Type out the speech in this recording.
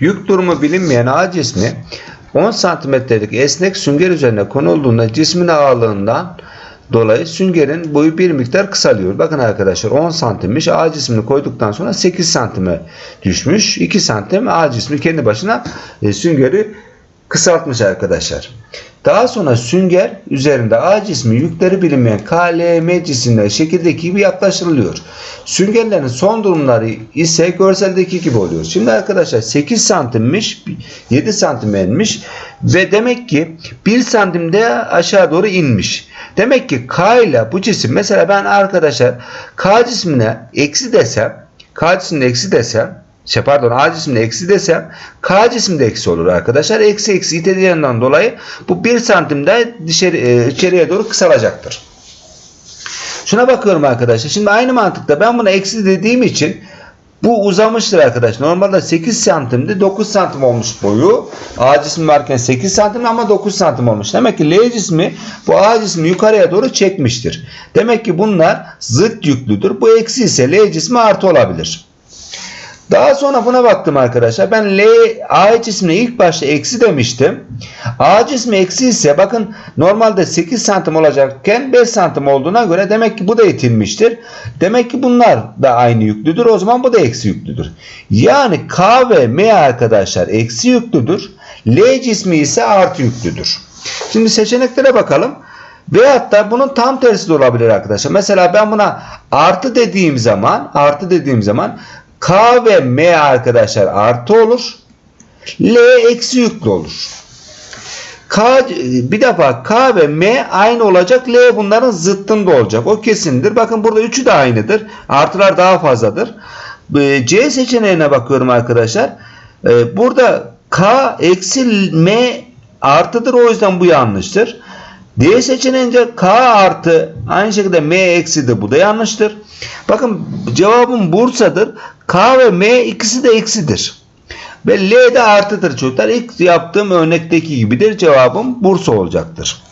Yük durumu bilinmeyen A cismi 10 santimetrelik esnek sünger üzerine konulduğunda cismin ağırlığından dolayı süngerin boyu bir miktar kısalıyor. Bakın arkadaşlar 10 santimmiş. A cismini koyduktan sonra 8 santime düşmüş. 2 santim A cismi kendi başına e, süngeri kısaltmış arkadaşlar. Daha sonra sünger üzerinde A cismi yükleri bilinmeyen KLM cisimleri şekildeki gibi yaklaştırılıyor. Süngerlerin son durumları ise görseldeki gibi oluyor. Şimdi arkadaşlar 8 santimmiş 7 santim inmiş ve demek ki 1 santimde aşağı doğru inmiş. Demek ki K ile bu cisim mesela ben arkadaşlar K cismine eksi desem K cismine eksi desem şey pardon A cisimde eksi desem K cisimde eksi olur arkadaşlar. Eksi eksi iteleyenden dolayı bu 1 santimde dışarı, e, içeriye doğru kısalacaktır. Şuna bakıyorum arkadaşlar. Şimdi aynı mantıkta ben buna eksi dediğim için bu uzamıştır arkadaş. Normalde 8 santimdi 9 santim olmuş boyu. A cismi varken 8 santim ama 9 santim olmuş. Demek ki L cismi bu A cismi yukarıya doğru çekmiştir. Demek ki bunlar zıt yüklüdür. Bu eksi ise L cismi artı olabilir. Daha sonra buna baktım arkadaşlar. Ben L A cismine ilk başta eksi demiştim. A cismi eksi ise bakın normalde 8 santim olacakken 5 santim olduğuna göre demek ki bu da itilmiştir. Demek ki bunlar da aynı yüklüdür. O zaman bu da eksi yüklüdür. Yani K ve M arkadaşlar eksi yüklüdür. L cismi ise artı yüklüdür. Şimdi seçeneklere bakalım. Veyahut da bunun tam tersi de olabilir arkadaşlar. Mesela ben buna artı dediğim zaman artı dediğim zaman K ve M arkadaşlar artı olur. L eksi yüklü olur. K bir defa K ve M aynı olacak. L bunların zıttında olacak. O kesindir. Bakın burada üçü de aynıdır. Artılar daha fazladır. C seçeneğine bakıyorum arkadaşlar. Ee, Burada K eksi M artıdır. O yüzden bu yanlıştır. D seçeneğince K artı aynı şekilde M eksidir. Bu da yanlıştır. Bakın cevabım Bursa'dır. K ve M ikisi de eksidir. Ve L de artıdır çocuklar. İlk yaptığım örnekteki gibidir. Cevabım Bursa olacaktır.